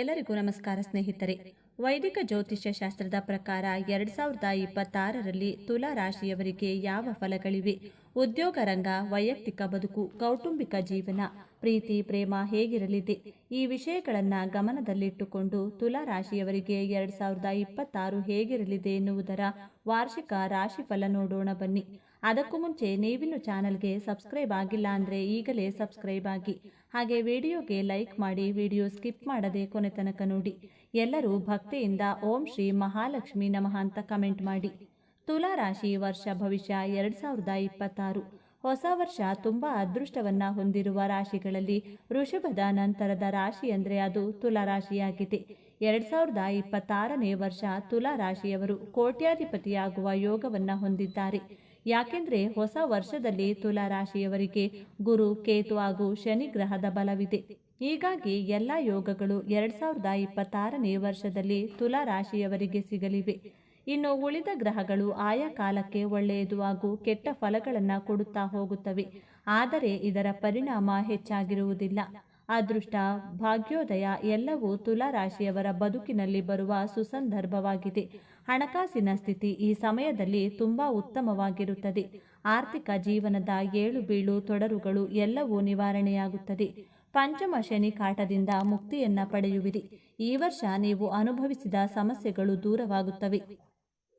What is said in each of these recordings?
ಎಲ್ಲರಿಗೂ ನಮಸ್ಕಾರ ಸ್ನೇಹಿತರೆ. ವೈದಿಕ ಜ್ಯೋತಿಷ್ಯ ಶಾಸ್ತ್ರದ ಪ್ರಕಾರ ಎರಡ್ ಸಾವಿರದ ಇಪ್ಪತ್ತಾರರಲ್ಲಿ ತುಲಾ ರಾಶಿಯವರಿಗೆ ಯಾವ ಫಲಗಳಿವೆ? ಉದ್ಯೋಗ ರಂಗ, ವೈಯಕ್ತಿಕ ಬದುಕು, ಕೌಟುಂಬಿಕ ಜೀವನ, ಪ್ರೀತಿ, ಪ್ರೇಮ ಹೇಗಿರಲಿದೆ? ಈ ವಿಷಯಗಳನ್ನು ಗಮನದಲ್ಲಿಟ್ಟುಕೊಂಡು ತುಲಾ ರಾಶಿಯವರಿಗೆ ಎರಡ್ ಸಾವಿರದ ಇಪ್ಪತ್ತಾರು ಹೇಗಿರಲಿದೆ ಎನ್ನುವುದರ ವಾರ್ಷಿಕ ರಾಶಿಫಲ ನೋಡೋಣ ಬನ್ನಿ. ಅದಕ್ಕೂ ಮುಂಚೆ ನೀವಿನ್ನು ಚಾನಲ್ಗೆ ಸಬ್ಸ್ಕ್ರೈಬ್ ಆಗಿಲ್ಲ ಅಂದರೆ ಈಗಲೇ ಸಬ್ಸ್ಕ್ರೈಬ್ ಆಗಿ. ಹಾಗೆ ವಿಡಿಯೋಗೆ ಲೈಕ್ ಮಾಡಿ ವಿಡಿಯೋ ಸ್ಕಿಪ್ ಮಾಡದೆ ಕೊನೆ ತನಕ ನೋಡಿ. ಎಲ್ಲರೂ ಭಕ್ತಿಯಿಂದ ಓಂ ಶ್ರೀ ಮಹಾಲಕ್ಷ್ಮಿ ನಮಃ ಅಂತ ಕಮೆಂಟ್ ಮಾಡಿ. ತುಲಾ ರಾಶಿ ವರ್ಷ ಭವಿಷ್ಯ ಎರಡು ಸಾವಿರದ ಇಪ್ಪತ್ತಾರು. ಹೊಸ ವರ್ಷ ತುಂಬ ಅದೃಷ್ಟವನ್ನು ಹೊಂದಿರುವ ರಾಶಿಗಳಲ್ಲಿ ಋಷಭದ ನಂತರದ ರಾಶಿ ಅಂದರೆ ಅದು ತುಲಾ ರಾಶಿಯಾಗಿದೆ. ಎರಡು ಸಾವಿರದ ಇಪ್ಪತ್ತಾರನೇ ವರ್ಷ ತುಲಾ ರಾಶಿಯವರು ಕೋಟ್ಯಾಧಿಪತಿಯಾಗುವ ಯೋಗವನ್ನು ಹೊಂದಿದ್ದಾರೆ. ಯಾಕೆಂದ್ರೆ ಹೊಸ ವರ್ಷದಲ್ಲಿ ತುಲಾ ರಾಶಿಯವರಿಗೆ ಗುರು, ಕೇತು ಹಾಗೂ ಶನಿ ಗ್ರಹದ ಬಲವಿದೆ. ಹೀಗಾಗಿ ಎಲ್ಲ ಯೋಗಗಳು ಎರಡ್ ಸಾವಿರದ ಇಪ್ಪತ್ತಾರನೇ ವರ್ಷದಲ್ಲಿ ತುಲಾ ರಾಶಿಯವರಿಗೆ ಸಿಗಲಿವೆ. ಇನ್ನು ಉಳಿದ ಗ್ರಹಗಳು ಆಯಾ ಕಾಲಕ್ಕೆ ಒಳ್ಳೆಯದು ಹಾಗೂ ಕೆಟ್ಟ ಫಲಗಳನ್ನು ಕೊಡುತ್ತಾ ಹೋಗುತ್ತವೆ. ಆದರೆ ಇದರ ಪರಿಣಾಮ ಹೆಚ್ಚಾಗಿರುವುದಿಲ್ಲ. ಅದೃಷ್ಟ, ಭಾಗ್ಯೋದಯ ಎಲ್ಲವೂ ತುಲಾ ರಾಶಿಯವರ ಬದುಕಿನಲ್ಲಿ ಬರುವ ಸುಸಂದರ್ಭವಾಗಿದೆ. ಹಣಕಾಸಿನ ಸ್ಥಿತಿ ಈ ಸಮಯದಲ್ಲಿ ತುಂಬಾ ಉತ್ತಮವಾಗಿರುತ್ತದೆ. ಆರ್ಥಿಕ ಜೀವನದ ಏಳು ಬೀಳು ತೊಡರುಗಳು ಎಲ್ಲವೂ ನಿವಾರಣೆಯಾಗುತ್ತದೆ. ಪಂಚಮ ಶನಿ ಕಾಟದಿಂದ ಮುಕ್ತಿಯನ್ನ ಪಡೆಯುವಿರಿ. ಈ ವರ್ಷ ನೀವು ಅನುಭವಿಸಿದ ಸಮಸ್ಯೆಗಳು ದೂರವಾಗುತ್ತವೆ.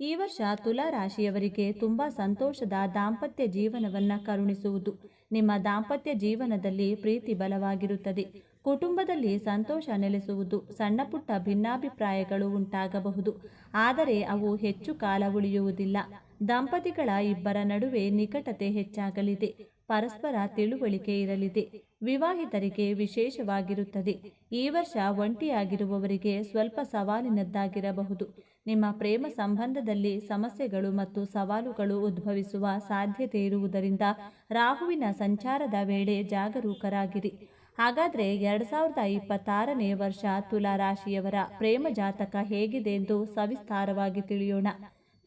ಈ ವರ್ಷ ತುಲಾ ರಾಶಿಯವರಿಗೆ ತುಂಬಾ ಸಂತೋಷದ ದಾಂಪತ್ಯ ಜೀವನವನ್ನ ಕರುಣಿಸುವುದು. ನಿಮ್ಮ ದಾಂಪತ್ಯ ಜೀವನದಲ್ಲಿ ಪ್ರೀತಿ ಬಲವಾಗಿರುತ್ತದೆ. ಕುಟುಂಬದಲ್ಲಿ ಸಂತೋಷ ನೆಲೆಸುವುದು ಸಣ್ಣ ಪುಟ್ಟ ಭಿನ್ನಾಭಿಪ್ರಾಯಗಳು ಉಂಟಾಗಬಹುದು. ಆದರೆ ಅವು ಹೆಚ್ಚು ಕಾಲ ಉಳಿಯುವುದಿಲ್ಲ. ದಂಪತಿಗಳ ಇಬ್ಬರ ನಡುವೆ ನಿಕಟತೆ ಹೆಚ್ಚಾಗಲಿದೆ. ಪರಸ್ಪರ ತಿಳುವಳಿಕೆ ಇರಲಿದೆ. ವಿವಾಹಿತರಿಗೆ ವಿಶೇಷವಾಗಿರುತ್ತದೆ. ಈ ವರ್ಷ ಒಂಟಿಯಾಗಿರುವವರಿಗೆ ಸ್ವಲ್ಪ ಸವಾಲಿನದ್ದಾಗಿರಬಹುದು. ನಿಮ್ಮ ಪ್ರೇಮ ಸಂಬಂಧದಲ್ಲಿ ಸಮಸ್ಯೆಗಳು ಮತ್ತು ಸವಾಲುಗಳು ಉದ್ಭವಿಸುವ ಸಾಧ್ಯತೆ ಇರುವುದರಿಂದ ರಾಹುವಿನ ಸಂಚಾರದ ವೇಳೆ ಜಾಗರೂಕರಾಗಿರಿ. ಹಾಗಾದ್ರೆ ಎರಡ್ ಸಾವಿರದ ಇಪ್ಪತ್ತಾರನೇ ವರ್ಷ ತುಲಾ ರಾಶಿಯವರ ಪ್ರೇಮ ಜಾತಕ ಹೇಗಿದೆ ಎಂದು ಸವಿಸ್ತಾರವಾಗಿ ತಿಳಿಯೋಣ.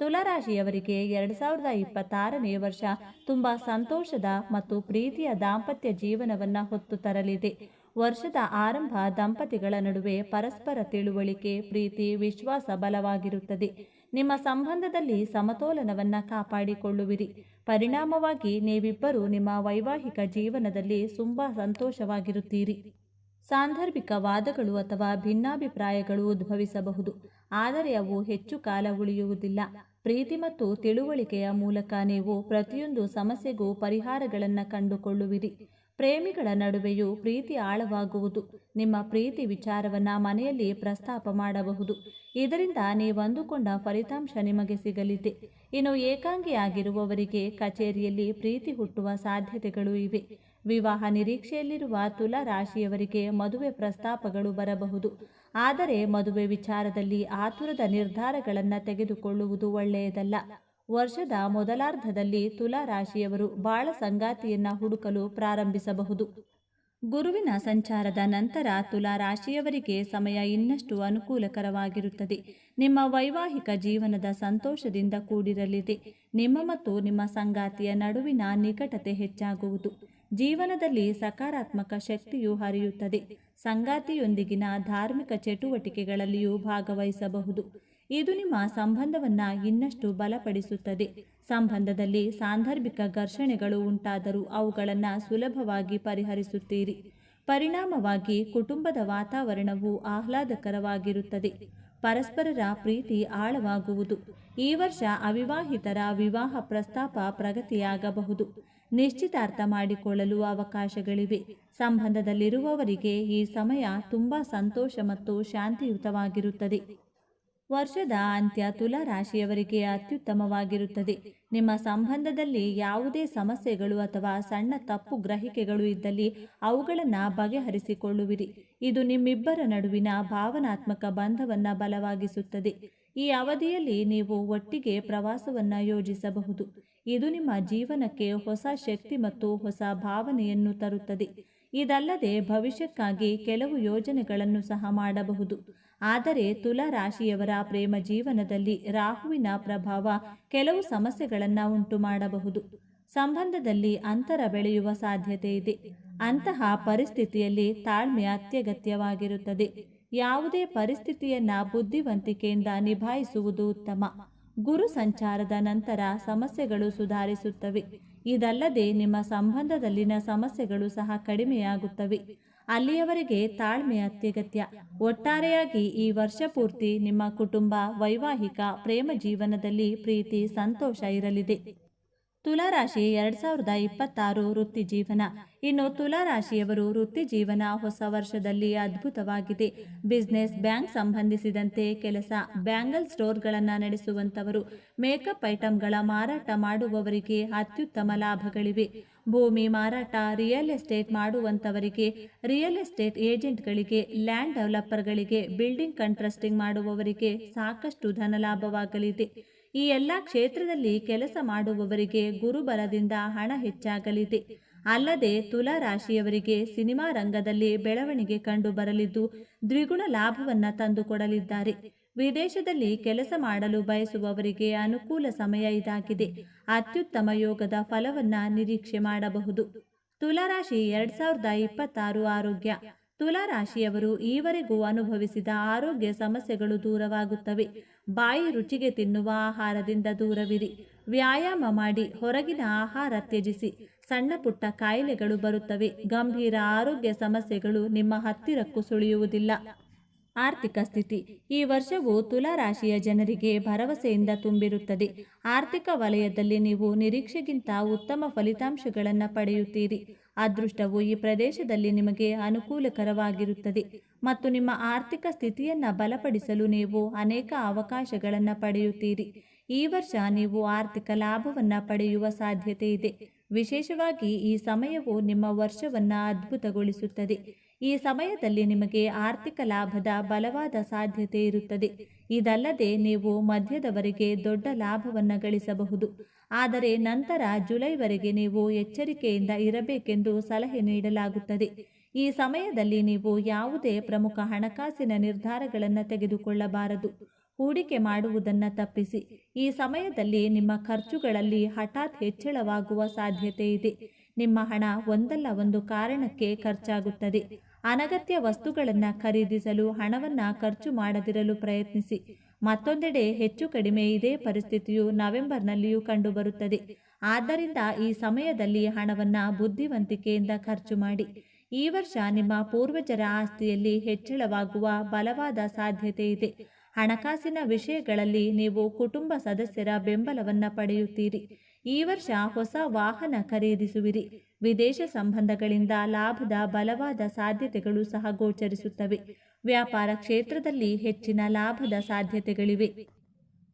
ತುಲಾರಾಶಿಯವರಿಗೆ ಎರಡು ಸಾವಿರದ ಇಪ್ಪತ್ತಾರನೇ ವರ್ಷ ತುಂಬಾ ಸಂತೋಷದ ಮತ್ತು ಪ್ರೀತಿಯ ದಾಂಪತ್ಯ ಜೀವನವನ್ನ ಹೊತ್ತು ತರಲಿದೆ. ವರ್ಷದ ಆರಂಭ ದಂಪತಿಗಳ ನಡುವೆ ಪರಸ್ಪರ ತಿಳುವಳಿಕೆ, ಪ್ರೀತಿ, ವಿಶ್ವಾಸ ಬಲವಾಗಿರುತ್ತದೆ. ನಿಮ್ಮ ಸಂಬಂಧದಲ್ಲಿ ಸಮತೋಲನವನ್ನು ಕಾಪಾಡಿಕೊಳ್ಳುವಿರಿ. ಪರಿಣಾಮವಾಗಿ ನೀವಿಬ್ಬರು ನಿಮ್ಮ ವೈವಾಹಿಕ ಜೀವನದಲ್ಲಿ ತುಂಬ ಸಂತೋಷವಾಗಿರುತ್ತೀರಿ. ಸಾಂದರ್ಭಿಕ ವಾದಗಳು ಅಥವಾ ಭಿನ್ನಾಭಿಪ್ರಾಯಗಳು ಉದ್ಭವಿಸಬಹುದು. ಆದರೆ ಅವು ಹೆಚ್ಚು ಕಾಲ ಉಳಿಯುವುದಿಲ್ಲ. ಪ್ರೀತಿ ಮತ್ತು ತಿಳುವಳಿಕೆಯ ಮೂಲಕ ನೀವು ಪ್ರತಿಯೊಂದು ಸಮಸ್ಯೆಗೂ ಪರಿಹಾರಗಳನ್ನು ಕಂಡುಕೊಳ್ಳುವಿರಿ. ಪ್ರೇಮಿಗಳ ನಡುವೆಯೂ ಪ್ರೀತಿ ಆಳವಾಗುವುದು. ನಿಮ್ಮ ಪ್ರೀತಿ ವಿಚಾರವನ್ನ ಮನೆಯಲ್ಲಿ ಪ್ರಸ್ತಾಪ ಮಾಡಬಹುದು. ಇದರಿಂದ ನೀವಂದುಕೊಂಡ ಫಲಿತಾಂಶ ನಿಮಗೆ ಸಿಗಲಿದೆ. ಇನ್ನು ಏಕಾಂಗಿಯಾಗಿರುವವರಿಗೆ ಕಚೇರಿಯಲ್ಲಿ ಪ್ರೀತಿ ಹುಟ್ಟುವ ಸಾಧ್ಯತೆಗಳು ಇವೆ. ವಿವಾಹ ನಿರೀಕ್ಷೆಯಲ್ಲಿರುವ ತುಲಾ ರಾಶಿಯವರಿಗೆ ಮದುವೆ ಪ್ರಸ್ತಾಪಗಳು ಬರಬಹುದು. ಆದರೆ ಮದುವೆ ವಿಚಾರದಲ್ಲಿ ಆತುರದ ನಿರ್ಧಾರಗಳನ್ನು ತೆಗೆದುಕೊಳ್ಳುವುದು ಒಳ್ಳೆಯದಲ್ಲ. ವರ್ಷದ ಮೊದಲಾರ್ಧದಲ್ಲಿ ತುಲಾ ರಾಶಿಯವರು ಬಾಳ ಸಂಗಾತಿಯನ್ನ ಹುಡುಕಲು ಪ್ರಾರಂಭಿಸಬಹುದು. ಗುರುವಿನ ಸಂಚಾರದ ನಂತರ ತುಲಾ ರಾಶಿಯವರಿಗೆ ಸಮಯ ಇನ್ನಷ್ಟು ಅನುಕೂಲಕರವಾಗಿರುತ್ತದೆ. ನಿಮ್ಮ ವೈವಾಹಿಕ ಜೀವನದ ಸಂತೋಷದಿಂದ ಕೂಡಿರಲಿದೆ. ನಿಮ್ಮ ಮತ್ತು ನಿಮ್ಮ ಸಂಗಾತಿಯ ನಡುವಿನ ನಿಕಟತೆ ಹೆಚ್ಚಾಗುವುದು. ಜೀವನದಲ್ಲಿ ಸಕಾರಾತ್ಮಕ ಶಕ್ತಿಯು ಹರಿಯುತ್ತದೆ. ಸಂಗಾತಿಯೊಂದಿಗಿನ ಧಾರ್ಮಿಕ ಚಟುವಟಿಕೆಗಳಲ್ಲಿಯೂ ಭಾಗವಹಿಸಬಹುದು. ಇದು ನಿಮ್ಮ ಸಂಬಂಧವನ್ನು ಇನ್ನಷ್ಟು ಬಲಪಡಿಸುತ್ತದೆ. ಸಂಬಂಧದಲ್ಲಿ ಸಾಂದರ್ಭಿಕ ಘರ್ಷಣೆಗಳು ಉಂಟಾದರೂ ಅವುಗಳನ್ನು ಸುಲಭವಾಗಿ ಪರಿಹರಿಸುತ್ತೀರಿ. ಪರಿಣಾಮವಾಗಿ ಕುಟುಂಬದ ವಾತಾವರಣವು ಆಹ್ಲಾದಕರವಾಗಿರುತ್ತದೆ. ಪರಸ್ಪರರ ಪ್ರೀತಿ ಆಳವಾಗುವುದು. ಈ ವರ್ಷ ಅವಿವಾಹಿತರ ವಿವಾಹ ಪ್ರಸ್ತಾಪ ಪ್ರಗತಿಯಾಗಬಹುದು. ನಿಶ್ಚಿತಾರ್ಥ ಮಾಡಿಕೊಳ್ಳಲು ಅವಕಾಶಗಳಿವೆ. ಸಂಬಂಧದಲ್ಲಿರುವವರಿಗೆ ಈ ಸಮಯ ತುಂಬಾ ಸಂತೋಷ ಮತ್ತು ಶಾಂತಿಯುತವಾಗಿರುತ್ತದೆ. ವರ್ಷದ ಅಂತ್ಯ ತುಲಾ ರಾಶಿಯವರಿಗೆ ಅತ್ಯುತ್ತಮವಾಗಿರುತ್ತದೆ. ನಿಮ್ಮ ಸಂಬಂಧದಲ್ಲಿ ಯಾವುದೇ ಸಮಸ್ಯೆಗಳು ಅಥವಾ ಸಣ್ಣ ತಪ್ಪು ಗ್ರಹಿಕೆಗಳು ಇದ್ದಲ್ಲಿ ಅವುಗಳನ್ನು ಬಗೆಹರಿಸಿಕೊಳ್ಳುವಿರಿ. ಇದು ನಿಮ್ಮಿಬ್ಬರ ನಡುವಿನ ಭಾವನಾತ್ಮಕ ಬಂಧವನ್ನು ಬಲವಾಗಿಸುತ್ತದೆ. ಈ ಅವಧಿಯಲ್ಲಿ ನೀವು ಒಟ್ಟಿಗೆ ಪ್ರವಾಸವನ್ನು ಯೋಜಿಸಬಹುದು. ಇದು ನಿಮ್ಮ ಜೀವನಕ್ಕೆ ಹೊಸ ಶಕ್ತಿ ಮತ್ತು ಹೊಸ ಭಾವನೆಯನ್ನು ತರುತ್ತದೆ. ಇದಲ್ಲದೆ ಭವಿಷ್ಯಕ್ಕಾಗಿ ಕೆಲವು ಯೋಜನೆಗಳನ್ನು ಸಹ ಮಾಡಬಹುದು. ಆದರೆ ತುಲಾ ರಾಶಿಯವರ ಪ್ರೇಮ ಜೀವನದಲ್ಲಿ ರಾಹುವಿನ ಪ್ರಭಾವ ಕೆಲವು ಸಮಸ್ಯೆಗಳನ್ನು ಉಂಟು ಮಾಡಬಹುದು. ಸಂಬಂಧದಲ್ಲಿ ಅಂತರ ಬೆಳೆಯುವ ಸಾಧ್ಯತೆ ಇದೆ. ಅಂತಹ ಪರಿಸ್ಥಿತಿಯಲ್ಲಿ ತಾಳ್ಮೆ ಅತ್ಯಗತ್ಯವಾಗಿರುತ್ತದೆ. ಯಾವುದೇ ಪರಿಸ್ಥಿತಿಯನ್ನ ಬುದ್ಧಿವಂತಿಕೆಯಿಂದ ನಿಭಾಯಿಸುವುದು ಉತ್ತಮ. ಗುರು ಸಂಚಾರದ ನಂತರ ಸಮಸ್ಯೆಗಳು ಸುಧಾರಿಸುತ್ತವೆ. ಇದಲ್ಲದೆ ನಿಮ್ಮ ಸಂಬಂಧದಲ್ಲಿನ ಸಮಸ್ಯೆಗಳು ಸಹ ಕಡಿಮೆಯಾಗುತ್ತವೆ. ಅಲ್ಲಿಯವರೆಗೆ ತಾಳ್ಮೆ ಅತ್ಯಗತ್ಯ. ಒಟ್ಟಾರೆಯಾಗಿ ಈ ವರ್ಷ ಪೂರ್ತಿ ನಿಮ್ಮ ಕುಟುಂಬ ವೈವಾಹಿಕ ಪ್ರೇಮ ಜೀವನದಲ್ಲಿ ಪ್ರೀತಿ, ಸಂತೋಷ ಇರಲಿದೆ. ತುಲಾರಾಶಿ ಎರಡ್ ಸಾವಿರದ ಇಪ್ಪತ್ತಾರು ವೃತ್ತಿ ಜೀವನ. ಇನ್ನು ತುಲಾರಾಶಿಯವರು ವೃತ್ತಿ ಜೀವನ ಹೊಸ ವರ್ಷದಲ್ಲಿ ಅದ್ಭುತವಾಗಿದೆ. ಬಿಸ್ನೆಸ್, ಬ್ಯಾಂಕ್ ಸಂಬಂಧಿಸಿದಂತೆ ಕೆಲಸ, ಬ್ಯಾಂಗಲ್ ಸ್ಟೋರ್ಗಳನ್ನು ನಡೆಸುವಂತವರು ಮೇಕಪ್ ಐಟಂಗಳ ಮಾರಾಟ ಮಾಡುವವರಿಗೆ ಅತ್ಯುತ್ತಮ ಲಾಭಗಳಿವೆ. ಭೂಮಿ ಮಾರಾಟ, ರಿಯಲ್ ಎಸ್ಟೇಟ್ ಮಾಡುವಂತವರಿಗೆ ರಿಯಲ್ ಎಸ್ಟೇಟ್ ಏಜೆಂಟ್ಗಳಿಗೆ, ಲ್ಯಾಂಡ್ ಡೆವಲಪರ್ಗಳಿಗೆ, ಬಿಲ್ಡಿಂಗ್ ಕಂಟ್ರಸ್ಟಿಂಗ್ ಮಾಡುವವರಿಗೆ ಸಾಕಷ್ಟು ಧನಲಾಭವಾಗಲಿದೆ ಈ ಎಲ್ಲ ಕ್ಷೇತ್ರದಲ್ಲಿ ಕೆಲಸ ಮಾಡುವವರಿಗೆ ಗುರುಬಲದಿಂದ ಹಣ ಹೆಚ್ಚಾಗಲಿದೆ. ಅಲ್ಲದೆ ತುಲಾ ರಾಶಿಯವರಿಗೆ ಸಿನಿಮಾ ರಂಗದಲ್ಲಿ ಬೆಳವಣಿಗೆ ಕಂಡು ಬರಲಿದ್ದು ದ್ವಿಗುಣ ಲಾಭವನ್ನ ತಂದುಕೊಡಲಿದ್ದಾರೆ ವಿದೇಶದಲ್ಲಿ ಕೆಲಸ ಮಾಡಲು ಬಯಸುವವರಿಗೆ ಅನುಕೂಲ ಸಮಯ ಇದಾಗಿದೆ. ಅತ್ಯುತ್ತಮ ಯೋಗದ ಫಲವನ್ನ ನಿರೀಕ್ಷೆ ಮಾಡಬಹುದು. ತುಲಾರಾಶಿ ಎರಡ್ ಸಾವಿರದ ಇಪ್ಪತ್ತಾರು ಆರೋಗ್ಯ. ತುಲಾರಾಶಿಯವರು ಈವರೆಗೂ ಅನುಭವಿಸಿದ ಆರೋಗ್ಯ ಸಮಸ್ಯೆಗಳು ದೂರವಾಗುತ್ತವೆ. ಬಾಯಿ ರುಚಿಗೆ ತಿನ್ನುವ ಆಹಾರದಿಂದ ದೂರವಿರಿ. ವ್ಯಾಯಾಮ ಮಾಡಿ ಹೊರಗಿನ ಆಹಾರ ತ್ಯಜಿಸಿ. ಸಣ್ಣ ಪುಟ್ಟ ಕಾಯಿಲೆಗಳು ಬರುತ್ತವೆ. ಗಂಭೀರ ಆರೋಗ್ಯ ಸಮಸ್ಯೆಗಳು ನಿಮ್ಮ ಹತ್ತಿರಕ್ಕೂ ಸುಳಿಯುವುದಿಲ್ಲ. ಆರ್ಥಿಕ ಸ್ಥಿತಿ. ಈ ವರ್ಷವು ತುಲಾರಾಶಿಯ ಜನರಿಗೆ ಭರವಸೆಯಿಂದ ತುಂಬಿರುತ್ತದೆ. ಆರ್ಥಿಕ ವಲಯದಲ್ಲಿ ನೀವು ನಿರೀಕ್ಷೆಗಿಂತ ಉತ್ತಮ ಫಲಿತಾಂಶಗಳನ್ನು ಪಡೆಯುತ್ತೀರಿ. ಅದೃಷ್ಟವು ಈ ಪ್ರದೇಶದಲ್ಲಿ ನಿಮಗೆ ಅನುಕೂಲಕರವಾಗಿರುತ್ತದೆ ಮತ್ತು ನಿಮ್ಮ ಆರ್ಥಿಕ ಸ್ಥಿತಿಯನ್ನು ಬಲಪಡಿಸಲು ನೀವು ಅನೇಕ ಅವಕಾಶಗಳನ್ನು ಪಡೆಯುತ್ತೀರಿ. ಈ ವರ್ಷ ನೀವು ಆರ್ಥಿಕ ಲಾಭವನ್ನು ಪಡೆಯುವ ಸಾಧ್ಯತೆ ಇದೆ. ವಿಶೇಷವಾಗಿ ಈ ಸಮಯವು ನಿಮ್ಮ ವರ್ಷವನ್ನು ಅದ್ಭುತಗೊಳಿಸುತ್ತದೆ. ಈ ಸಮಯದಲ್ಲಿ ನಿಮಗೆ ಆರ್ಥಿಕ ಲಾಭದ ಬಲವಾದ ಸಾಧ್ಯತೆ ಇರುತ್ತದೆ. ಇದಲ್ಲದೆ ನೀವು ಮಧ್ಯದವರೆಗೆ ದೊಡ್ಡ ಲಾಭವನ್ನು ಗಳಿಸಬಹುದು. ಆದರೆ ನಂತರ ಜುಲೈವರೆಗೆ ನೀವು ಎಚ್ಚರಿಕೆಯಿಂದ ಇರಬೇಕೆಂದು ಸಲಹೆ ನೀಡಲಾಗುತ್ತದೆ. ಈ ಸಮಯದಲ್ಲಿ ನೀವು ಯಾವುದೇ ಪ್ರಮುಖ ಹಣಕಾಸಿನ ನಿರ್ಧಾರಗಳನ್ನು ತೆಗೆದುಕೊಳ್ಳಬಾರದು. ಹೂಡಿಕೆ ಮಾಡುವುದನ್ನು ತಪ್ಪಿಸಿ. ಈ ಸಮಯದಲ್ಲಿ ನಿಮ್ಮ ಖರ್ಚುಗಳಲ್ಲಿ ಹಠಾತ್ ಹೆಚ್ಚಳವಾಗುವ ಸಾಧ್ಯತೆ ಇದೆ. ನಿಮ್ಮ ಹಣ ಒಂದಲ್ಲ ಒಂದು ಕಾರಣಕ್ಕೆ ಖರ್ಚಾಗುತ್ತದೆ. ಅನಗತ್ಯ ವಸ್ತುಗಳನ್ನು ಖರೀದಿಸಲು ಹಣವನ್ನು ಖರ್ಚು ಮಾಡದಿರಲು ಪ್ರಯತ್ನಿಸಿ. ಮತ್ತೊಂದೆಡೆ ಹೆಚ್ಚು ಕಡಿಮೆ ಇದೇ ಪರಿಸ್ಥಿತಿಯು ನವೆಂಬರ್ನಲ್ಲಿಯೂ ಕಂಡುಬರುತ್ತದೆ. ಆದ್ದರಿಂದ ಈ ಸಮಯದಲ್ಲಿ ಹಣವನ್ನು ಬುದ್ಧಿವಂತಿಕೆಯಿಂದ ಖರ್ಚು ಮಾಡಿ. ಈ ವರ್ಷ ನಿಮ್ಮ ಪೂರ್ವಜರ ಆಸ್ತಿಯಲ್ಲಿ ಹೆಚ್ಚಳವಾಗುವ ಬಲವಾದ ಸಾಧ್ಯತೆ ಇದೆ. ಹಣಕಾಸಿನ ವಿಷಯಗಳಲ್ಲಿ ನೀವು ಕುಟುಂಬ ಸದಸ್ಯರ ಬೆಂಬಲವನ್ನು ಪಡೆಯುತ್ತೀರಿ. ಈ ವರ್ಷ ಹೊಸ ವಾಹನ ಖರೀದಿಸುವಿರಿ. ವಿದೇಶ ಸಂಬಂಧಗಳಿಂದ ಲಾಭದ ಬಲವಾದ ಸಾಧ್ಯತೆಗಳು ಸಹ ಗೋಚರಿಸುತ್ತವೆ. ವ್ಯಾಪಾರ ಕ್ಷೇತ್ರದಲ್ಲಿ ಹೆಚ್ಚಿನ ಲಾಭದ ಸಾಧ್ಯತೆಗಳಿವೆ.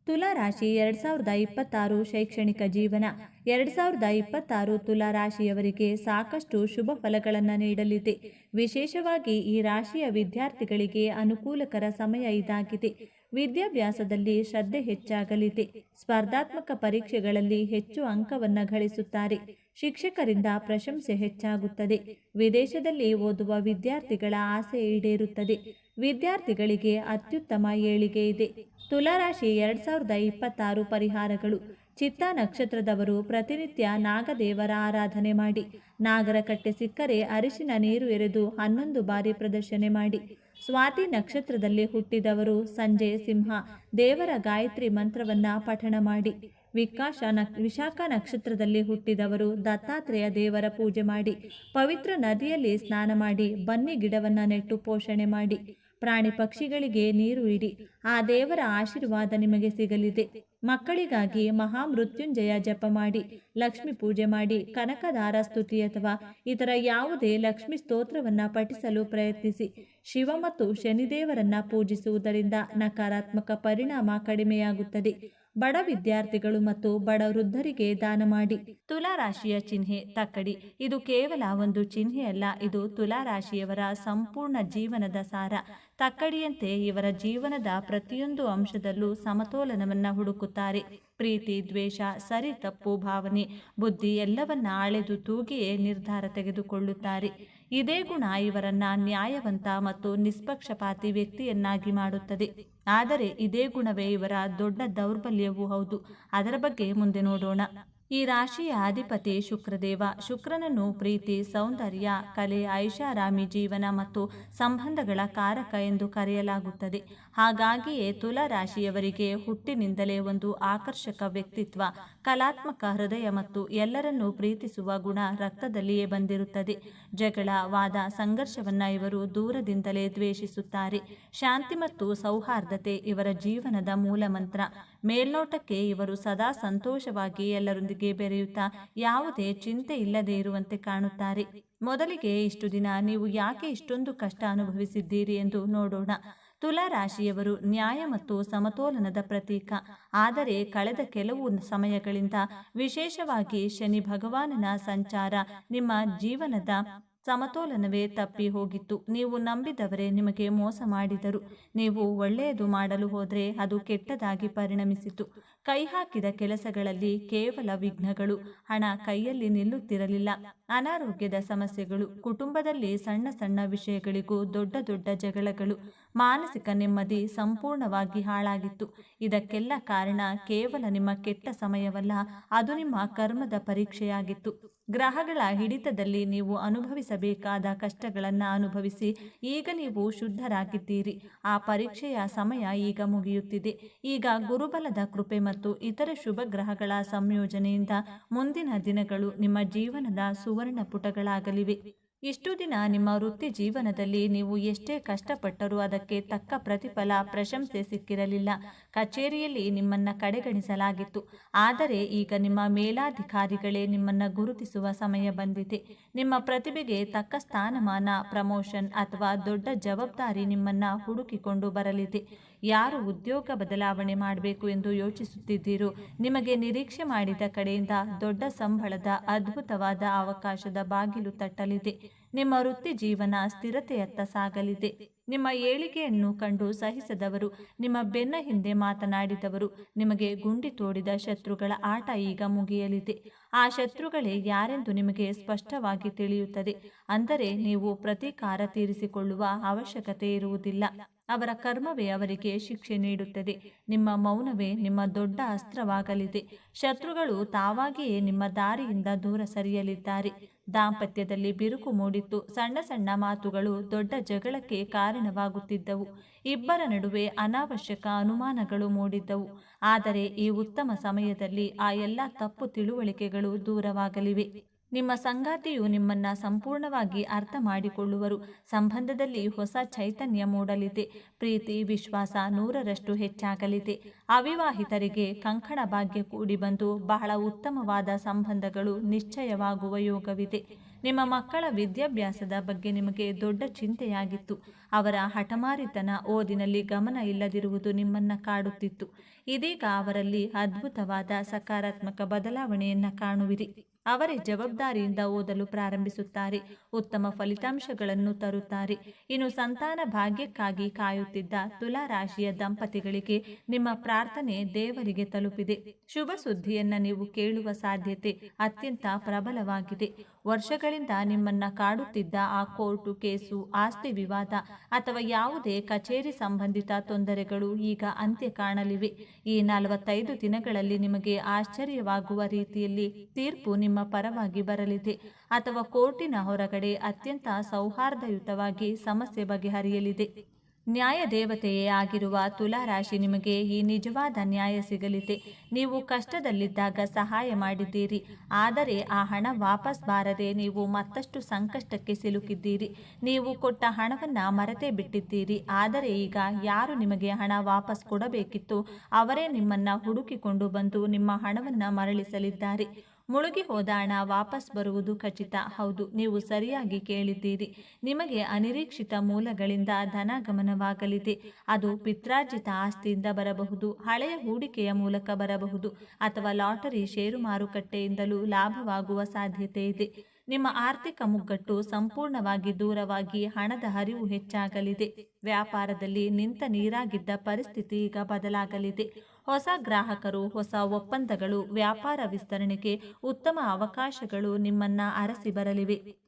ತುಲಾರಾಶಿ ಎರಡ್ ಸಾವಿರದ ಇಪ್ಪತ್ತಾರು ಶೈಕ್ಷಣಿಕ ಜೀವನ, ಎರಡ್ ಸಾವಿರದ ಇಪ್ಪತ್ತಾರು ತುಲಾರಾಶಿಯವರಿಗೆ ಸಾಕಷ್ಟು ಶುಭ ಫಲಗಳನ್ನು ನೀಡಲಿದೆ. ವಿಶೇಷವಾಗಿ ಈ ರಾಶಿಯ ವಿದ್ಯಾರ್ಥಿಗಳಿಗೆ ಅನುಕೂಲಕರ ಸಮಯ ಇದಾಗಿದೆ. ವಿದ್ಯಾಭ್ಯಾಸದಲ್ಲಿ ಶ್ರದ್ಧೆ ಹೆಚ್ಚಾಗಲಿದೆ. ಸ್ಪರ್ಧಾತ್ಮಕ ಪರೀಕ್ಷೆಗಳಲ್ಲಿ ಹೆಚ್ಚು ಅಂಕವನ್ನು ಗಳಿಸುತ್ತಾರೆ. ಶಿಕ್ಷಕರಿಂದ ಪ್ರಶಂಸೆ ಹೆಚ್ಚಾಗುತ್ತದೆ. ವಿದೇಶದಲ್ಲಿ ಓದುವ ವಿದ್ಯಾರ್ಥಿಗಳ ಆಸೆ ಈಡೇರುತ್ತದೆ. ವಿದ್ಯಾರ್ಥಿಗಳಿಗೆ ಅತ್ಯುತ್ತಮ ಏಳಿಗೆ ಇದೆ. ತುಲಾರಾಶಿ ಎರಡ್ ಸಾವಿರದ ಇಪ್ಪತ್ತಾರು ಪರಿಹಾರಗಳು. ಚಿತ್ತ ನಕ್ಷತ್ರದವರು ಪ್ರತಿನಿತ್ಯ ನಾಗದೇವರ ಆರಾಧನೆ ಮಾಡಿ. ನಾಗರ ಕಟ್ಟೆ ಸಿಕ್ಕರೆ ಅರಿಶಿನ ನೀರು ಎರೆದು ಹನ್ನೊಂದು ಬಾರಿ ಪ್ರದರ್ಶನೆ ಮಾಡಿ. ಸ್ವಾತಿ ನಕ್ಷತ್ರದಲ್ಲಿ ಹುಟ್ಟಿದವರು ಸಂಜೆ ಸಿಂಹ. ದೇವರ ಗಾಯತ್ರಿ ಮಂತ್ರವನ್ನ ಪಠಣ ಮಾಡಿ. ವಿಕಾಶ ನಕ್, ವಿಶಾಖ ನಕ್ಷತ್ರದಲ್ಲಿ ಹುಟ್ಟಿದವರು ದತ್ತಾತ್ರೇಯ ದೇವರ ಪೂಜೆ ಮಾಡಿ, ಪವಿತ್ರ ನದಿಯಲ್ಲಿ ಸ್ನಾನ ಮಾಡಿ, ಬನ್ನಿ ಗಿಡವನ್ನು ನೆಟ್ಟು ಪೋಷಣೆ ಮಾಡಿ, ಪ್ರಾಣಿ ಪಕ್ಷಿಗಳಿಗೆ ನೀರು ಇಡಿ, ಆ ದೇವರ ಆಶೀರ್ವಾದ ನಿಮಗೆ ಸಿಗಲಿದೆ. ಮಕ್ಕಳಿಗಾಗಿ ಮಹಾಮೃತ್ಯುಂಜಯ ಜಪ ಮಾಡಿ, ಲಕ್ಷ್ಮಿ ಪೂಜೆ ಮಾಡಿ, ಕನಕದಾರ ಸ್ತುತಿ ಅಥವಾ ಇತರ ಯಾವುದೇ ಲಕ್ಷ್ಮಿ ಸ್ತೋತ್ರವನ್ನು ಪಠಿಸಲು ಪ್ರಯತ್ನಿಸಿ, ಶಿವ ಮತ್ತು ಶನಿದೇವರನ್ನ ಪೂಜಿಸುವುದರಿಂದ ನಕಾರಾತ್ಮಕ ಪರಿಣಾಮ ಕಡಿಮೆಯಾಗುತ್ತದೆ. ಬಡ ವಿದ್ಯಾರ್ಥಿಗಳು ಮತ್ತು ಬಡ ವೃದ್ಧರಿಗೆ ದಾನ ಮಾಡಿ. ತುಲಾ ರಾಶಿಯ ಚಿಹ್ನೆ ತಕ್ಕಡಿ. ಇದು ಕೇವಲ ಒಂದು ಚಿಹ್ನೆಯಲ್ಲ ಇದು ತುಲಾ ರಾಶಿಯವರ ಸಂಪೂರ್ಣ ಜೀವನದ ಸಾರ. ತಕ್ಕಡಿಯಂತೆ ಇವರ ಜೀವನದ ಪ್ರತಿಯೊಂದು ಅಂಶದಲ್ಲೂ ಸಮತೋಲನವನ್ನು ಹುಡುಕುತ್ತಾರೆ. ಪ್ರೀತಿ, ದ್ವೇಷ, ಸರಿ ತಪ್ಪು ಭಾವನೆ, ಬುದ್ಧಿ ಎಲ್ಲವನ್ನ ಅಳೆದು ತೂಗಿಯೇ ನಿರ್ಧಾರ ತೆಗೆದುಕೊಳ್ಳುತ್ತಾರೆ. ಇದೇ ಗುಣ ಇವರನ್ನ ನ್ಯಾಯವಂತ ಮತ್ತು ನಿಷ್ಪಕ್ಷಪಾತಿ ವ್ಯಕ್ತಿಯನ್ನಾಗಿ ಮಾಡುತ್ತದೆ. ಆದರೆ ಇದೇ ಗುಣವೇ ಇವರ ದೊಡ್ಡ ದೌರ್ಬಲ್ಯವೂ ಹೌದು. ಅದರ ಬಗ್ಗೆ ಮುಂದೆ ನೋಡೋಣ. ಈ ರಾಶಿಯ ಅಧಿಪತಿ ಶುಕ್ರದೇವ. ಶುಕ್ರನನ್ನು ಪ್ರೀತಿ, ಸೌಂದರ್ಯ, ಕಲೆ, ಐಷಾರಾಮಿ ಜೀವನ ಮತ್ತು ಸಂಬಂಧಗಳ ಕಾರಕ ಎಂದು ಕರೆಯಲಾಗುತ್ತದೆ. ಹಾಗಾಗಿಯೇ ತುಲಾರಾಶಿಯವರಿಗೆ ಹುಟ್ಟಿನಿಂದಲೇ ಒಂದು ಆಕರ್ಷಕ ವ್ಯಕ್ತಿತ್ವ, ಕಲಾತ್ಮಕ ಹೃದಯ ಮತ್ತು ಎಲ್ಲರನ್ನೂ ಪ್ರೀತಿಸುವ ಗುಣ ರಕ್ತದಲ್ಲಿಯೇ ಬಂದಿರುತ್ತದೆ. ಜಗಳ, ವಾದ, ಸಂಘರ್ಷವನ್ನ ಇವರು ದೂರದಿಂದಲೇ ದ್ವೇಷಿಸುತ್ತಾರೆ. ಶಾಂತಿ ಮತ್ತು ಸೌಹಾರ್ದತೆ ಇವರ ಜೀವನದ ಮೂಲ ಮಂತ್ರ ಮೇಲ್ನೋಟಕ್ಕೆ ಇವರು ಸದಾ ಸಂತೋಷವಾಗಿ ಎಲ್ಲರೊಂದಿಗೆ ಬೆರೆಯುತ್ತಾ ಯಾವುದೇ ಚಿಂತೆ ಇಲ್ಲದೆ ಇರುವಂತೆ ಕಾಣುತ್ತಾರೆ. ಮೊದಲಿಗೆ ಇಷ್ಟು ದಿನ ನೀವು ಯಾಕೆ ಇಷ್ಟೊಂದು ಕಷ್ಟ ಅನುಭವಿಸಿದ್ದೀರಿ ಎಂದು ನೋಡೋಣ. ತುಲಾ ರಾಶಿಯವರು ನ್ಯಾಯ ಮತ್ತು ಸಮತೋಲನದ ಪ್ರತೀಕ. ಆದರೆ ಕಳೆದ ಕೆಲವು ಸಮಯಗಳಿಂದ ವಿಶೇಷವಾಗಿ ಶನಿ ಭಗವಾನನ ಸಂಚಾರ ನಿಮ್ಮ ಜೀವನದ ಸಮತೋಲನವೇ ತಪ್ಪಿ ಹೋಗಿತ್ತು. ನೀವು ನಂಬಿದವರೇ ನಿಮಗೆ ಮೋಸ ಮಾಡಿದರು. ನೀವು ಒಳ್ಳೆಯದು ಮಾಡಲು ಹೋದರೆ ಅದು ಕೆಟ್ಟದಾಗಿ ಪರಿಣಮಿಸಿತು. ಕೈ ಹಾಕಿದ ಕೆಲಸಗಳಲ್ಲಿ ಕೇವಲ ವಿಘ್ನಗಳು, ಹಣ ಕೈಯಲ್ಲಿ ನಿಲ್ಲುತ್ತಿರಲಿಲ್ಲ. ಅನಾರೋಗ್ಯದ ಸಮಸ್ಯೆಗಳು, ಕುಟುಂಬದಲ್ಲಿ ಸಣ್ಣ ಸಣ್ಣ ವಿಷಯಗಳಿಗೂ ದೊಡ್ಡ ದೊಡ್ಡ ಜಗಳಗಳು, ಮಾನಸಿಕ ನೆಮ್ಮದಿ ಸಂಪೂರ್ಣವಾಗಿ ಹಾಳಾಗಿತ್ತು. ಇದಕ್ಕೆಲ್ಲ ಕಾರಣ ಕೇವಲ ನಿಮ್ಮ ಕೆಟ್ಟ ಸಮಯವಲ್ಲ, ಅದು ನಿಮ್ಮ ಕರ್ಮದ ಪರೀಕ್ಷೆಯಾಗಿತ್ತು. ಗ್ರಹಗಳ ಹಿಡಿತದಲ್ಲಿ ನೀವು ಅನುಭವಿಸಬೇಕಾದ ಕಷ್ಟಗಳನ್ನು ಅನುಭವಿಸಿ ಈಗ ನೀವು ಶುದ್ಧರಾಗಿದ್ದೀರಿ. ಆ ಪರೀಕ್ಷೆಯ ಸಮಯ ಈಗ ಮುಗಿಯುತ್ತಿದೆ. ಈಗ ಗುರುಬಲದ ಕೃಪೆ ಮತ್ತು ಇತರ ಶುಭ ಗ್ರಹಗಳ ಸಂಯೋಜನೆಯಿಂದ ಮುಂದಿನ ದಿನಗಳು ನಿಮ್ಮ ಜೀವನದ ಸುವರ್ಣ ಪುಟಗಳಾಗಲಿವೆ. ಇಷ್ಟು ದಿನ ನಿಮ್ಮ ವೃತ್ತಿ ಜೀವನದಲ್ಲಿ ನೀವು ಎಷ್ಟೇ ಕಷ್ಟಪಟ್ಟರೂ ಅದಕ್ಕೆ ತಕ್ಕ ಪ್ರತಿಫಲ ಪ್ರಶಂಸೆ ಸಿಕ್ಕಿರಲಿಲ್ಲ. ಕಚೇರಿಯಲ್ಲಿ ನಿಮ್ಮನ್ನ ಕಡೆಗಣಿಸಲಾಗಿತ್ತು. ಆದರೆ ಈಗ ನಿಮ್ಮ ಮೇಲಾಧಿಕಾರಿಗಳೇ ನಿಮ್ಮನ್ನ ಗುರುತಿಸುವ ಸಮಯ ಬಂದಿದೆ. ನಿಮ್ಮ ಪ್ರತಿಭೆಗೆ ತಕ್ಕ ಸ್ಥಾನಮಾನ, ಪ್ರಮೋಷನ್ ಅಥವಾ ದೊಡ್ಡ ಜವಾಬ್ದಾರಿ ನಿಮ್ಮನ್ನ ಹುಡುಕಿಕೊಂಡು ಬರಲಿದೆ. ಯಾರು ಉದ್ಯೋಗ ಬದಲಾವಣೆ ಮಾಡಬೇಕು ಎಂದು ಯೋಚಿಸುತ್ತಿದ್ದೀರೋ, ನಿಮಗೆ ನಿರೀಕ್ಷೆ ಮಾಡಿದ ಕಡೆಯಿಂದ ದೊಡ್ಡ ಸಂಬಳದ, ಅದ್ಭುತವಾದ ಅವಕಾಶದ ಬಾಗಿಲು ತಟ್ಟಲಿದೆ. ನಿಮ್ಮ ವೃತ್ತಿ ಜೀವನ ಸ್ಥಿರತೆಯತ್ತ ಸಾಗಲಿದೆ. ನಿಮ್ಮ ಏಳಿಗೆಯನ್ನು ಕಂಡು ಸಹಿಸದವರು, ನಿಮ್ಮ ಬೆನ್ನ ಹಿಂದೆ ಮಾತನಾಡಿದವರು, ನಿಮಗೆ ಗುಂಡಿ ತೋಡಿದ ಶತ್ರುಗಳ ಆಟ ಈಗ ಮುಗಿಯಲಿದೆ. ಆ ಶತ್ರುಗಳೇ ಯಾರೆಂದು ನಿಮಗೆ ಸ್ಪಷ್ಟವಾಗಿ ತಿಳಿಯುತ್ತದೆ? ಅಂದರೆ ನೀವು ಪ್ರತೀಕಾರ ತೀರಿಸಿಕೊಳ್ಳುವ ಅವಶ್ಯಕತೆ ಇರುವುದಿಲ್ಲ. ಅವರ ಕರ್ಮವೇ ಅವರಿಗೆ ಶಿಕ್ಷೆ ನೀಡುತ್ತದೆ. ನಿಮ್ಮ ಮೌನವೇ ನಿಮ್ಮ ದೊಡ್ಡ ಅಸ್ತ್ರವಾಗಲಿದೆ. ಶತ್ರುಗಳು ತಾವಾಗಿಯೇ ನಿಮ್ಮ ದಾರಿಯಿಂದ ದೂರ ಸರಿಯಲಿದ್ದಾರೆ. ದಾಂಪತ್ಯದಲ್ಲಿ ಬಿರುಕು ಮೂಡಿತ್ತು. ಸಣ್ಣ ಸಣ್ಣ ಮಾತುಗಳು ದೊಡ್ಡ ಜಗಳಕ್ಕೆ ಕಾರಣವಾಗುತ್ತಿದ್ದವು. ಇಬ್ಬರ ನಡುವೆ ಅನಾವಶ್ಯಕ ಅನುಮಾನಗಳು ಮೂಡಿದ್ದವು. ಆದರೆ ಈ ಉತ್ತಮ ಸಮಯದಲ್ಲಿ ಆ ಎಲ್ಲ ತಪ್ಪು ತಿಳುವಳಿಕೆಗಳು ದೂರವಾಗಲಿವೆ. ನಿಮ್ಮ ಸಂಗಾತಿಯು ನಿಮ್ಮನ್ನ ಸಂಪೂರ್ಣವಾಗಿ ಅರ್ಥ ಮಾಡಿಕೊಳ್ಳುವರು. ಸಂಬಂಧದಲ್ಲಿ ಹೊಸ ಚೈತನ್ಯ ಮೂಡಲಿದೆ. ಪ್ರೀತಿ, ವಿಶ್ವಾಸ ನೂರರಷ್ಟು ಹೆಚ್ಚಾಗಲಿದೆ. ಅವಿವಾಹಿತರಿಗೆ ಕಂಕಣ ಭಾಗ್ಯ ಕೂಡಿ ಬಂದು ಬಹಳ ಉತ್ತಮವಾದ ಸಂಬಂಧಗಳು ನಿಶ್ಚಯವಾಗುವ ಯೋಗವಿದೆ. ನಿಮ್ಮ ಮಕ್ಕಳ ವಿದ್ಯಾಭ್ಯಾಸದ ಬಗ್ಗೆ ನಿಮಗೆ ದೊಡ್ಡ ಚಿಂತೆಯಾಗಿತ್ತು. ಅವರ ಹಠಮಾರಿತನ ಓದಿನಲ್ಲಿ ಗಮನ ಇಲ್ಲದಿರುವುದು ನಿಮ್ಮನ್ನ ಕಾಡುತ್ತಿತ್ತು. ಇದೀಗ ಅವರಲ್ಲಿ ಅದ್ಭುತವಾದ ಸಕಾರಾತ್ಮಕ ಬದಲಾವಣೆಯನ್ನ ಕಾಣುವಿರಿ. ಅವರೇ ಜವಾಬ್ದಾರಿಯಿಂದ ಓದಲು ಪ್ರಾರಂಭಿಸುತ್ತಾರೆ, ಉತ್ತಮ ಫಲಿತಾಂಶಗಳನ್ನು ತರುತ್ತಾರೆ. ಇನ್ನು ಸಂತಾನ ಭಾಗ್ಯಕ್ಕಾಗಿ ಕಾಯುತ್ತಿದ್ದ ತುಲಾ ರಾಶಿಯ ದಂಪತಿಗಳಿಗೆ ನಿಮ್ಮ ಪ್ರಾರ್ಥನೆ ದೇವರಿಗೆ ತಲುಪಿದೆ. ಶುಭ ಸುದ್ದಿಯನ್ನ ನೀವು ಕೇಳುವ ಸಾಧ್ಯತೆ ಅತ್ಯಂತ ಪ್ರಬಲವಾಗಿದೆ. ವರ್ಷಗಳಿಂದ ನಿಮ್ಮನ್ನ ಕಾಡುತ್ತಿದ್ದ ಆ ಕೋರ್ಟು ಕೇಸು, ಆಸ್ತಿ ವಿವಾದ ಅಥವಾ ಯಾವುದೇ ಕಚೇರಿ ಸಂಬಂಧಿತ ತೊಂದರೆಗಳು ಈಗ ಅಂತ್ಯ ಕಾಣಲಿವೆ. ಈ ನಲವತ್ತೈದು ದಿನಗಳಲ್ಲಿ ನಿಮಗೆ ಆಶ್ಚರ್ಯವಾಗುವ ರೀತಿಯಲ್ಲಿ ತೀರ್ಪು ನಿಮ್ಮ ಪರವಾಗಿ ಬರಲಿದೆ ಅಥವಾ ಕೋರ್ಟಿನ ಹೊರಗಡೆ ಅತ್ಯಂತ ಸೌಹಾರ್ದಯುತವಾಗಿ ಸಮಸ್ಯೆ ಬಗೆಹರಿಯಲಿದೆ. ನ್ಯಾಯ ದೇವತೆಯೇ ಆಗಿರುವ ತುಲಾರಾಶಿ ನಿಮಗೆ ಈ ನಿಜವಾದ ನ್ಯಾಯ ಸಿಗಲಿದೆ. ನೀವು ಕಷ್ಟದಲ್ಲಿದ್ದಾಗ ಸಹಾಯ ಮಾಡಿದ್ದೀರಿ. ಆದರೆ ಆ ಹಣ ವಾಪಸ್ ಬಾರದೆ ನೀವು ಮತ್ತಷ್ಟು ಸಂಕಷ್ಟಕ್ಕೆ ಸಿಲುಕಿದ್ದೀರಿ. ನೀವು ಕೊಟ್ಟ ಹಣವನ್ನು ಮರೆತೇ ಬಿಟ್ಟಿದ್ದೀರಿ. ಆದರೆ ಈಗ ಯಾರು ನಿಮಗೆ ಹಣ ವಾಪಸ್ ಕೊಡಬೇಕಿತ್ತು ಅವರೇ ನಿಮ್ಮನ್ನು ಹುಡುಕಿಕೊಂಡು ಬಂದು ನಿಮ್ಮ ಹಣವನ್ನು ಮರಳಿಸಲಿದ್ದಾರೆ. ಮುಳುಗಿ ಹೋದ ಹಣ ವಾಪಸ್ ಬರುವುದು ಖಚಿತ. ಹೌದು, ನೀವು ಸರಿಯಾಗಿ ಕೇಳಿದ್ದೀರಿ. ನಿಮಗೆ ಅನಿರೀಕ್ಷಿತ ಮೂಲಗಳಿಂದ ಧನಗಮನವಾಗಲಿದೆ. ಅದು ಪಿತ್ರಾರ್ಜಿತ ಆಸ್ತಿಯಿಂದ ಬರಬಹುದು, ಹಳೆಯ ಹೂಡಿಕೆಯ ಮೂಲಕ ಬರಬಹುದು, ಅಥವಾ ಲಾಟರಿ ಷೇರು ಮಾರುಕಟ್ಟೆಯಿಂದಲೂ ಲಾಭವಾಗುವ ಸಾಧ್ಯತೆ ಇದೆ. ನಿಮ್ಮ ಆರ್ಥಿಕ ಮುಗ್ಗಟ್ಟು ಸಂಪೂರ್ಣವಾಗಿ ದೂರವಾಗಿ ಹಣದ ಹರಿವು ಹೆಚ್ಚಾಗಲಿದೆ. ವ್ಯಾಪಾರದಲ್ಲಿ ನಿಂತ ನೀರಾಗಿದ್ದ ಪರಿಸ್ಥಿತಿ ಈಗ ಬದಲಾಗಲಿದೆ. ಹೊಸ ಗ್ರಾಹಕರು ಹೊಸ ಒಪ್ಪಂದಗಳು ವ್ಯಾಪಾರ ವಿಸ್ತರಣೆಗೆ ಉತ್ತಮ ಅವಕಾಶಗಳು ನಿಮ್ಮನ್ನ ಅರಸಿ ಬರಲಿವೆ.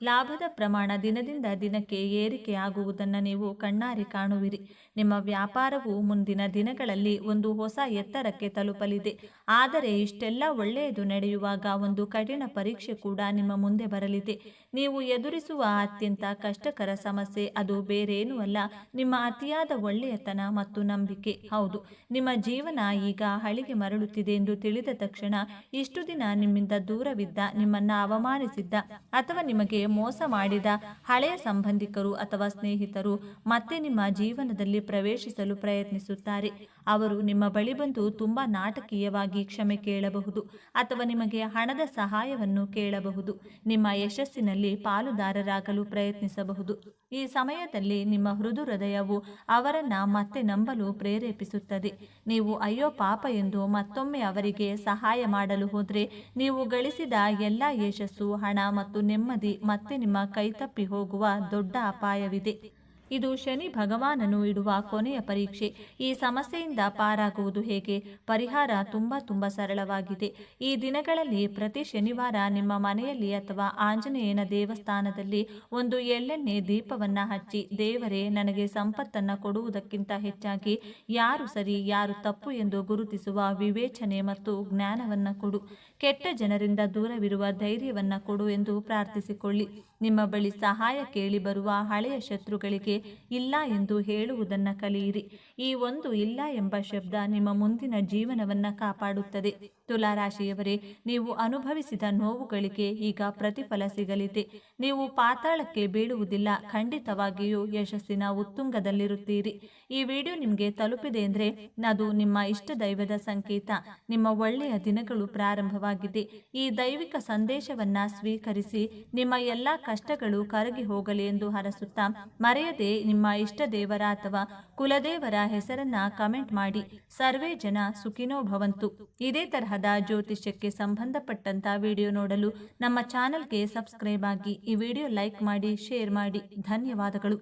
ಲಾಭದ ಪ್ರಮಾಣ ದಿನದಿಂದ ದಿನಕ್ಕೆ ಏರಿಕೆಯಾಗುವುದನ್ನು ನೀವು ಕಣ್ಣಾರಿ ಕಾಣುವಿರಿ. ನಿಮ್ಮ ವ್ಯಾಪಾರವು ಮುಂದಿನ ದಿನಗಳಲ್ಲಿ ಒಂದು ಹೊಸ ಎತ್ತರಕ್ಕೆ ತಲುಪಲಿದೆ. ಆದರೆ ಇಷ್ಟೆಲ್ಲ ಒಳ್ಳೆಯದು ನಡೆಯುವಾಗ ಒಂದು ಕಠಿಣ ಪರೀಕ್ಷೆ ಕೂಡ ನಿಮ್ಮ ಮುಂದೆ ಬರಲಿದೆ. ನೀವು ಎದುರಿಸುವ ಅತ್ಯಂತ ಕಷ್ಟಕರ ಸಮಸ್ಯೆ ಅದು ಬೇರೇನೂ ಅಲ್ಲ. ನಿಮ್ಮ ಅತಿಯಾದ ಒಳ್ಳೆಯತನ ಮತ್ತು ನಂಬಿಕೆ. ಹೌದು, ನಿಮ್ಮ ಜೀವನ ಈಗ ಹಳಿಗೆ ಮರಳುತ್ತಿದೆ ಎಂದು ತಿಳಿದ ತಕ್ಷಣ ಇಷ್ಟು ದಿನ ನಿಮ್ಮಿಂದ ದೂರವಿದ್ದ, ನಿಮ್ಮನ್ನ ಅವಮಾನಿಸಿದ್ದ ಅಥವಾ ನಿಮಗೆ ಮೋಸ ಮಾಡಿದ ಹಳೆಯ ಸಂಬಂಧಿಕರು ಅಥವಾ ಸ್ನೇಹಿತರು ಮತ್ತೆ ನಿಮ್ಮ ಜೀವನದಲ್ಲಿ ಪ್ರವೇಶಿಸಲು ಪ್ರಯತ್ನಿಸುತ್ತಾರೆ. ಅವರು ನಿಮ್ಮ ಬಳಿ ಬಂದು ತುಂಬಾ ನಾಟಕೀಯವಾಗಿ ಕ್ಷಮೆ ಕೇಳಬಹುದು ಅಥವಾ ನಿಮಗೆ ಹಣದ ಸಹಾಯವನ್ನು ಕೇಳಬಹುದು. ನಿಮ್ಮ ಯಶಸ್ಸಿನಲ್ಲಿ ಪಾಲುದಾರರಾಗಲು ಪ್ರಯತ್ನಿಸಬಹುದು. ಈ ಸಮಯದಲ್ಲಿ ನಿಮ್ಮ ಹೃದು ಹೃದಯವು ಅವರನ್ನ ಮತ್ತೆ ನಂಬಲು ಪ್ರೇರೇಪಿಸುತ್ತದೆ. ನೀವು ಅಯ್ಯೋ ಪಾಪ ಎಂದು ಮತ್ತೊಮ್ಮೆ ಅವರಿಗೆ ಸಹಾಯ ಮಾಡಲು ಹೋದ್ರೆ ನೀವು ಗಳಿಸಿದ ಎಲ್ಲಾ ಯಶಸ್ಸು, ಹಣ ಮತ್ತು ನೆಮ್ಮದಿ ಮತ್ತೆ ನಿಮ್ಮ ಕೈತಪ್ಪಿ ಹೋಗುವ ದೊಡ್ಡ ಅಪಾಯವಿದೆ. ಇದು ಶನಿ ಭಗವಾನನು ಇಡುವ ಕೊನೆಯ ಪರೀಕ್ಷೆ. ಈ ಸಮಸ್ಯೆಯಿಂದ ಪಾರಾಗುವುದು ಹೇಗೆ? ಪರಿಹಾರ ತುಂಬ ತುಂಬ ಸರಳವಾಗಿದೆ. ಈ ದಿನಗಳಲ್ಲಿ ಪ್ರತಿ ಶನಿವಾರ ನಿಮ್ಮ ಮನೆಯಲ್ಲಿ ಅಥವಾ ಆಂಜನೇಯನ ದೇವಸ್ಥಾನದಲ್ಲಿ ಒಂದು ಎಳ್ಳೆಣ್ಣೆ ದೀಪವನ್ನು ಹಚ್ಚಿ, ದೇವರೇ, ನನಗೆ ಸಂಪತ್ತನ್ನು ಕೊಡುವುದಕ್ಕಿಂತ ಹೆಚ್ಚಾಗಿ ಯಾರು ಸರಿ, ಯಾರು ತಪ್ಪು ಎಂದು ಗುರುತಿಸುವ ವಿವೇಚನೆ ಮತ್ತು ಜ್ಞಾನವನ್ನು ಕೊಡು. ಕೆಟ್ಟ ಜನರಿಂದ ದೂರವಿರುವ ಧೈರ್ಯವನ್ನು ಕೊಡು ಎಂದು ಪ್ರಾರ್ಥಿಸಿಕೊಳ್ಳಿ. ನಿಮ್ಮ ಬಳಿ ಸಹಾಯ ಕೇಳಿ ಬರುವ ಹಳೆಯ ಶತ್ರುಗಳಿಗೆ ಇಲ್ಲ ಎಂದು ಹೇಳುವುದನ್ನು ಕಲಿಯಿರಿ. ಈ ಒಂದು ಇಲ್ಲ ಎಂಬ ಶಬ್ದ ನಿಮ್ಮ ಮುಂದಿನ ಜೀವನವನ್ನು ಕಾಪಾಡುತ್ತದೆ. ತುಲಾರಾಶಿಯವರೇ, ನೀವು ಅನುಭವಿಸಿದ ನೋವುಗಳಿಗೆ ಈಗ ಪ್ರತಿಫಲ ಸಿಗಲಿದೆ. ನೀವು ಪಾತಾಳಕ್ಕೆ ಬೀಳುವುದಿಲ್ಲ. ಖಂಡಿತವಾಗಿಯೂ ಯಶಸ್ಸಿನ ಉತ್ತುಂಗದಲ್ಲಿರುತ್ತೀರಿ. ಈ ವಿಡಿಯೋ ನಿಮಗೆ ತಲುಪಿದೆ ಅಂದರೆ ಅದು ನಿಮ್ಮ ಇಷ್ಟ ದೈವದ ಸಂಕೇತ. ನಿಮ್ಮ ಒಳ್ಳೆಯ ದಿನಗಳು ಪ್ರಾರಂಭವಾಗಿದೆ. ಈ ದೈವಿಕ ಸಂದೇಶವನ್ನ ಸ್ವೀಕರಿಸಿ ನಿಮ್ಮ ಎಲ್ಲ ಕಷ್ಟಗಳು ಕರಗಿ ಹೋಗಲಿ ಎಂದು ಹರಸುತ್ತಾ ಮರೆಯದೆ ನಿಮ್ಮ ಇಷ್ಟ ದೇವರ ಅಥವಾ ಕುಲದೇವರ ಹೆಸರನ್ನ ಕಮೆಂಟ್ ಮಾಡಿ. ಸರ್ವೇ ಜನ ಸುಖಿನೋ ಭವಂತು. ಇದೇ ತರಹದ ಜ್ಯೋತಿಷ್ಯಕ್ಕೆ ಸಂಬಂಧಪಟ್ಟಂತ ವಿಡಿಯೋ ನೋಡಲು ನಮ್ಮ ಚಾನೆಲ್ಗೆ ಸಬ್ಸ್ಕ್ರೈಬ್ ಆಗಿ ಈ ವಿಡಿಯೋ ಲೈಕ್ ಮಾಡಿ, ಶೇರ್ ಮಾಡಿ. ಧನ್ಯವಾದಗಳು.